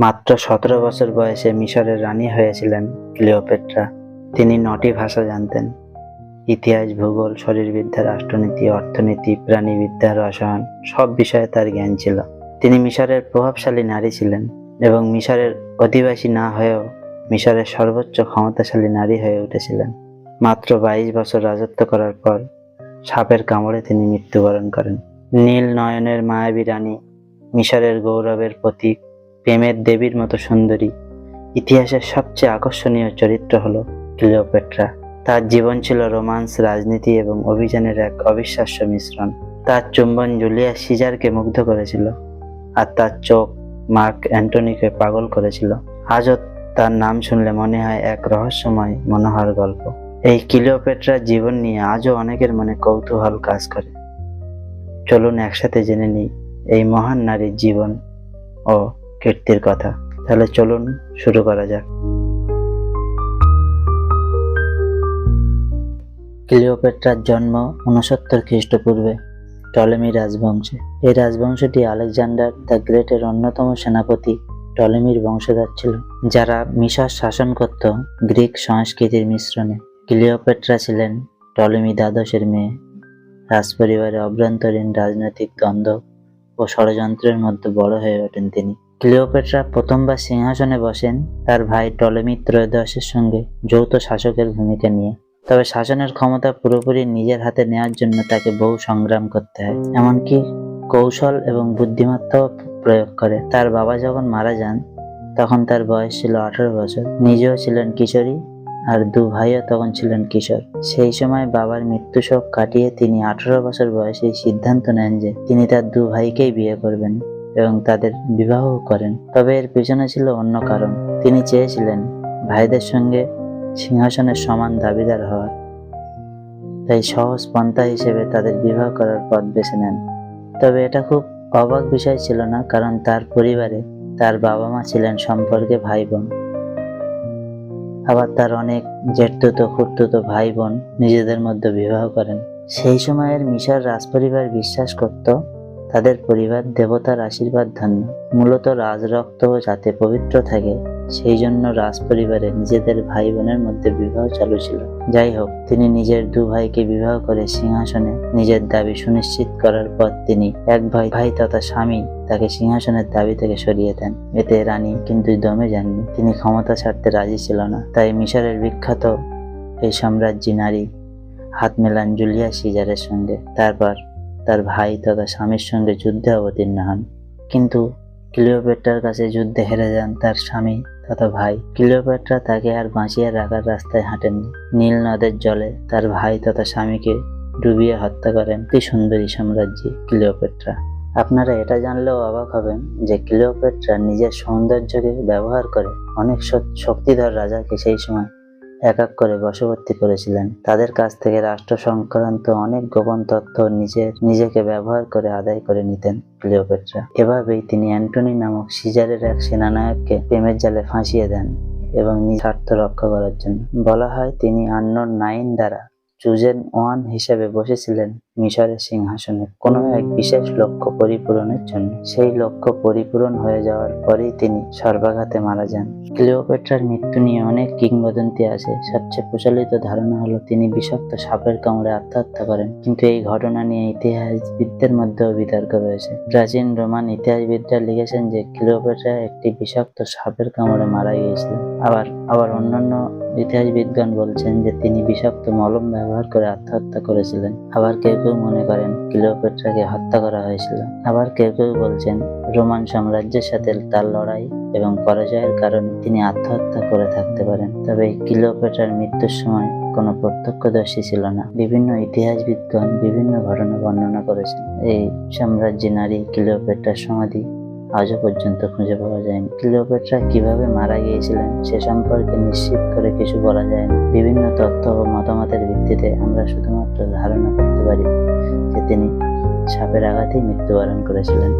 মাত্র সতেরো বছর বয়সে মিশরের রানী হয়েছিলেন ক্লিওপেট্রা। তিনি নটি ভাষা জানতেন। ইতিহাস, ভূগোল, শরীরবিদ্যা, রাষ্ট্রনীতি, অর্থনীতি, প্রাণীবিদ্যা, রসায়ন, সব বিষয়ে তার জ্ঞান ছিল। তিনি মিশরের প্রভাবশালী নারী ছিলেন এবং মিশরের অধিবাসী না হয়েও মিশরের সর্বোচ্চ ক্ষমতাশালী নারী হয়ে উঠেছিলেন। মাত্র বাইশ বছর রাজত্ব করার পর সাপের কামড়ে তিনি মৃত্যুবরণ করেন। নীল নয়নের মায়াবী রানী মিশরের গৌরবের প্রতীক প্রেমের দেবীর মতো সুন্দরী। ইতিহাসের সবচেয়ে আকর্ষণীয় চরিত্র হল ক্লিওপেট্রা। তার জীবন ছিল রোমান্স, রাজনীতি এবং অভিযানের এক অবিশ্বাস্য মিশ্রণ। তার চুম্বন জুলিয়াস সিজারকে মুগ্ধ করেছিল আর তার চোখ মার্ক অ্যান্টনিকে পাগল করেছিল। আজও তার নাম শুনলে মনে হয় এক রহস্যময় মনোহর গল্প। এই ক্লিওপেট্রার জীবন নিয়ে আজও অনেকের মনে কৌতূহল কাজ করে। চলুন একসাথে জেনে নিই এই মহান নারীর জীবন ও কীর্তির কথা। তাহলে চলুন, শুরু করা যাক। ক্লিওপেট্রার জন্ম উনসত্তর খ্রিস্টপূর্বে টলেমি রাজবংশে। এই রাজবংশটি আলেকজান্ডার দ্য গ্রেটের অন্যতম সেনাপতি টলেমির বংশধর ছিল, যারা মিশর শাসন করত গ্রিক সংস্কৃতির মিশ্রণে। ক্লিওপেট্রা ছিলেন টলেমি দ্বাদশের মেয়ে। রাজপরিবারে অভ্যন্তরীণ রাজনৈতিক দ্বন্দ্ব ও ষড়যন্ত্রের মধ্যে বড় হয়ে ওঠেন তিনি। ক্লিওপেট্রা প্রথমবার সিংহাসনে বসেন তার ভাই টলেমি ত্রয়োদশের সঙ্গে যৌথ শাসকের ভূমিকা নিয়ে। তবে শাসনের ক্ষমতা পুরোপুরি নিজের হাতে নেওয়ার জন্য তাকে বহু সংগ্রাম করতে হয়। এমনকি কৌশল এবং বুদ্ধিমত্তাও প্রয়োগ করে। তার বাবা যখন মারা যান, তখন তার বয়স ছিল আঠারো বছর। নিজেও ছিলেন কিশোরী আর দু ভাইও তখন ছিলেন কিশোর। সেই সময় বাবার মৃত্যু শোক কাটিয়ে তিনি আঠারো বছর বয়সে সিদ্ধান্ত নেন যে তিনি তার দু ভাইকেই বিয়ে করবেন। এবং তাদের বিবাহ করেন। তবে এর পিছনে ছিল অন্য কারণ। তিনি চেয়েছিলেন ভাইদের সঙ্গে সিংহাসনের সমান দাবিদার হওয়ার তাই সহজ পন্থা হিসেবে তাদের বিবাহ করার পথ বেছে নেন। তবে এটা খুব অবাক বিষয় ছিল না, কারণ তার পরিবারে তার বাবা মা ছিলেন সম্পর্কে ভাই বোন আবার তার অনেক জেঠতুতো খুঁড়তুতো ভাই বোন নিজেদের মধ্যে বিবাহ করেন। সেই সময়ের মিশর রাজপরিবার বিশ্বাস করত তাদের পরিবার দেবতার আশীর্বাদ ধন্য। মূলত রাজরক্ত যাতে পবিত্র থাকে, সেই জন্য রাজ পরিবারে নিজেদের ভাই বোনের মধ্যে বিবাহ চালু ছিল। যাই হোক, তিনি নিজের দু ভাইকে বিবাহ করে সিংহাসনে নিজের দাবি সুনিশ্চিত করার পর তিনি এক ভাই ভাই তথা স্বামী তাকে সিংহাসনের দাবি থেকে সরিয়ে দেন। এতে রানী কিন্তু দমে যাননি। তিনি ক্ষমতা ছাড়তে রাজি ছিল না। তাই মিশরের বিখ্যাত এই সাম্রাজ্যী নারী হাত মেলান জুলিয়া সিজারের সঙ্গে তারপর তার ভাই তথা স্বামীর সঙ্গে যুদ্ধে অবতীর্ণ হন। কিন্তু ক্লিওপেট্রার কাছে যুদ্ধে হেরে যান তার স্বামী তথা ভাই। ক্লিওপেট্রা তাকে আর বাঁচিয়ে রাখার রাস্তায় হাঁটেননি। নীল নদের জলে তার ভাই তথা স্বামীকে ডুবিয়ে হত্যা করেন কি সুন্দরী সাম্রাজ্যে ক্লিওপেট্রা। আপনারা এটা জানলেও অবাক হবেন যে ক্লিওপেট্রা নিজের সৌন্দর্যকে ব্যবহার করে অনেক শক্তিধর রাজাকে সেই সময় এক এক করে বশবর্তী করেছিলেন। তাদের কাছ থেকে রাষ্ট্র সংক্রান্ত অনেক গোপন তথ্য নিজের নিজেকে ব্যবহার করে আদায় করে নিতেন ক্লিওপেট্রা। এভাবেই তিনি অ্যান্টনি নামক সিজারের এক সেনানায়ককে প্রেমের জালে ফাঁসিয়ে দেন এবং নিজ স্বার্থ রক্ষা করার জন্য। বলা হয় তিনি আন্ন নাইন দ্বারা চুজেন ওয়ান হিসেবে বসেছিলেন মিশরের সিংহাসনে কোনো এক বিশেষ লক্ষ্য পরিপূরণের জন্য। সেই লক্ষ্য পরিপূরণ হয়ে যাওয়ার পরেই তিনি সর্বাঘাতে মারা যান। ক্লিওপেট্রার মৃত্যু নিয়ে অনেক কিংবদন্তি আছে। সবচেয়ে প্রচলিত ধারণা হলো, তিনি বিষাক্ত সাপের কামড়ে আত্মহত্যা করেন। কিন্তু এই ঘটনা নিয়ে ইতিহাসবিদদের মধ্যেও বিতর্ক রয়েছে। প্রাচীন রোমান ইতিহাসবিদরা লিখেছেন যে, ক্লিওপেট্রা একটি বিষাক্ত সাপের কামড়ে মারা গিয়েছিলেন আবার আবার অন্যান্য ইতিহাসবিদগণ বলছেন যে, তিনি বিষাক্ত মলম ব্যবহার করে আত্মহত্যা করেছিলেন। আবার কেউ কেউ মনে করেন ক্লিওপেট্রাকে হত্যা করা হয়েছিল। আবার কেউ কেউ বলছেন, রোমান সাম্রাজ্যের সাথে তার লড়াই এবং পরাজয়ের কারণে তিনি আত্মহত্যা করে থাকতে পারেন। তবে ক্লিওপেট্রার মৃত্যুর সময় কোনো প্রত্যক্ষদর্শী ছিল না। বিভিন্ন ইতিহাসবিদগণ বিভিন্ন ঘটনা বর্ণনা করেছেন। এই সাম্রাজ্যে নারী ক্লিওপেট্রার সমাধি আজও পর্যন্ত খুঁজে পাওয়া যায়নি। ক্লিওপেট্রা কীভাবে মারা গিয়েছিলেন, সে সম্পর্কে নিশ্চিত করে কিছু বলা যায় না বিভিন্ন তথ্য ও মতামতের ভিত্তিতে আমরা শুধুমাত্র ধারণা করতে পারি যে তিনি সাপের আঘাতেই মৃত্যুবরণ করেছিলেন।